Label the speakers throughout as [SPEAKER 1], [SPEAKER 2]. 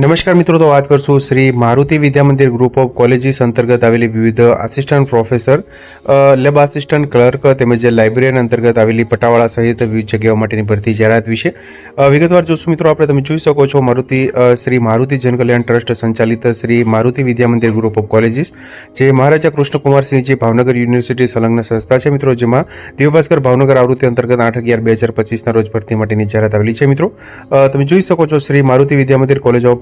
[SPEAKER 1] નમસ્કાર મિત્રો, તો વાત કરશું Shri Maruti Vidya Mandir Group of colleges અંતર્ગત આવેલી વિવિધ assistant professor lab assistant clerk તેમજ લાઇબ્રેરિયન અંતર્ગત આવેલી પટાવાળા સહિત વિવિધ જગ્યાઓ માટેની ભરતી જાહેરાત વિશે. વિગતવાર જોશું મિત્રો, આપણે તમે જોઈ શકો છો મારુતિ શ્રી મારુતિ જનકલ્યાણ ટ્રસ્ટ સંચાલિત Shri Maruti Vidya group of colleges જે મહારાજા કૃષ્ણકુમારસિંહજી ભાવનગર યુનિવર્સિટી સંલગ્ન સંસ્થા છે મિત્રો, જેમાં દેવભાસ્કર ભાવનગર આવૃત્તિ અંતર્ગત આઠ અગિયાર બે હજાર પચીસના રોજ ભરતી માટેની જાહેરાત આવેલી છે મિત્રો. તમે જોઈ શકો છો Shri Maruti Vidya Mandir college of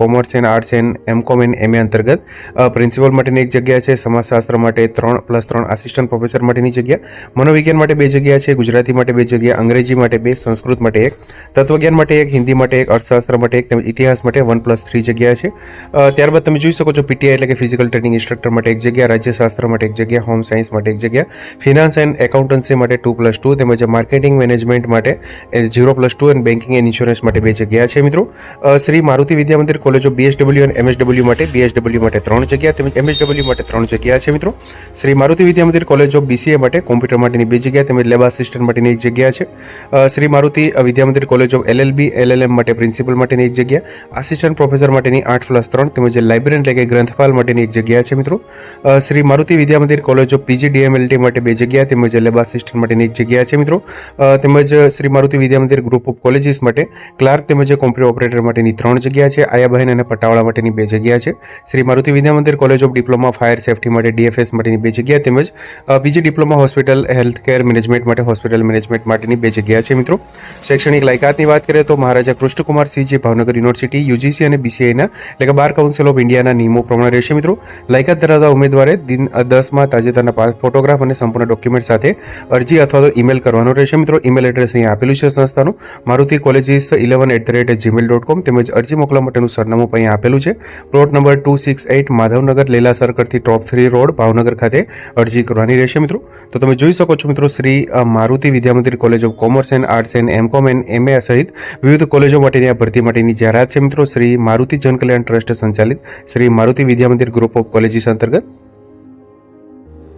[SPEAKER 1] commerce and arts and MCom and MA અંતર્ગત પ્રિન્સિપલ માટેની એક જગ્યા છે, સમાજશાસ્ત્ર માટે ત્રણ પ્લસ ત્રણ આસિસ્ટન્ટ પ્રોફેસર માટેની જગ્યા. મનોવિજ્ઞાન માટે બે જગ્યા છે, ગુજરાતી માટે બે જગ્યા, અંગ્રેજી માટે બે, સંસ્કૃત માટે એક, તત્વજ્ઞાન માટે એક, હિન્દી માટે એક, અર્થશાસ્ત્ર માટે એક, તેમજ ઇતિહાસ માટે વન પ્લસ થ્રી જગ્યા છે. ત્યારબાદ તમે જોઈ શકો છો પીટીઆઈ એટલે કે ફિઝિકલ ટ્રેનિંગ ઇન્સ્ટ્રક્ટર માટે એક જગ્યા, રાજ્યશાસ્ત્ર માટે એક જગ્યા હોમ સાયન્સ માટે એક જગ્યા ફિનાન્સ એન્ડ એકાઉન્ટન્સી માટે ટુ પ્લસ ટુ તેમજ માર્કેટિંગ મેનેજમેન્ટ માટે ઝીરો પ્લસ ટુ અને બેન્કિંગ એન્ડ ઇન્સ્યોરન્સ માટે બે જગ્યા છે મિત્રો. Shri Maruti Vidya Mandir College of BSW અને એમએસડબલ્યુ માટે બીએસડબલ્યુ માટે ત્રણ જગ્યા તેમજ એમએસડબલ્યુ માટે ત્રણ જગ્યા છે મિત્રો. Shri Maruti Vidya Mandir college of BCA માટે કોમ્પ્યુટર માટેની બે જગ્યા તેમજ લેબ આસિસ્ટન્ટ માટેની એક જગ્યા છે. અ, Shri Maruti Vidya Mandir college of LLB LLM માટે પ્રિન્સિપલ માટેની એક જગ્યા આસિસ્ટન્ટ પ્રોફેસર માટેની આઠ પ્લસ ત્રણ તેમજ લાઇબ્રેરિયન એટલે કે ગ્રંથપાલ માટેની એક જગ્યા છે મિત્રો. અ, Shri Maruti Vidya Mandir college of PG DMLT માટે બે જગ્યા તેમજ લેબ આસિસ્ટન્ટ માટેની એક જગ્યા છે મિત્રો. અ, તેમજ Shri Maruti Vidya Mandir Group of Colleges માટે ક્લાર્ક તેમજ કોમ્પ્યુટર ઓપરેટર માટેની ત્રણ જગ્યા છે. આયાબહેન અને પટાવાળા માટેની બે જગ્યા છે. Shri Maruti Vidya Mandir college of diploma fire safety માટે ડીએફએસ માટેની બે જગ્યા તેમજ બીજી diploma hospital health care management માટે હોસ્પિટલ મેનેજમેન્ટ માટેની બે જગ્યા છે મિત્રો. શૈક્ષણિક લાયકાતની વાત કરીએ તો મહારાજા કૃષ્ણકુમાર સિંહજી ભાવનગર યુનિવર્સિટી, યુજીસી અને બીસીઆઈના એટલે કે બાર કાઉન્સિલ ઓફ ઇન્ડિયાના નિયમો પ્રમાણે રહેશે મિત્રો. લાયકાત ધરાવતા ઉમેદવારે દિન દસમાં તાજેતરના ફોટોગ્રાફ અને સંપૂર્ણ ડોક્યુમેન્ટ સાથે અરજી અથવા તો ઈમેલ કરવાનો રહેશે મિત્રો. ઈમેલ એડ્રેસ અહીં આપેલું છે સંસ્થાનું. Maruti colleges eleven at the rate Gmail dot com તેમજ અરજી મોકલવા માટેનું સરનામું અહીં આપેલું છે. Plot number two six eight Madhavnagar લેલા સર્કલથી ટોપ થ્રી રોડ ભાવનગર ખાતે અરજી કરવાની રહેશે મિત્રો. તો તમે જોઈ શકો છો મિત્રો, Shri Maruti Vidyamandir college of commerce and arts and MCom and MA સહિત વિવિધ કોલેજો માટેની આ ભરતી માટેની જાહેરાત છે મિત્રો. શ્રી મારુતિ જનકલ્યાણ ટ્રસ્ટ સંચાલિત Shri Maruti Vidyamandir group of colleges અંતર્ગત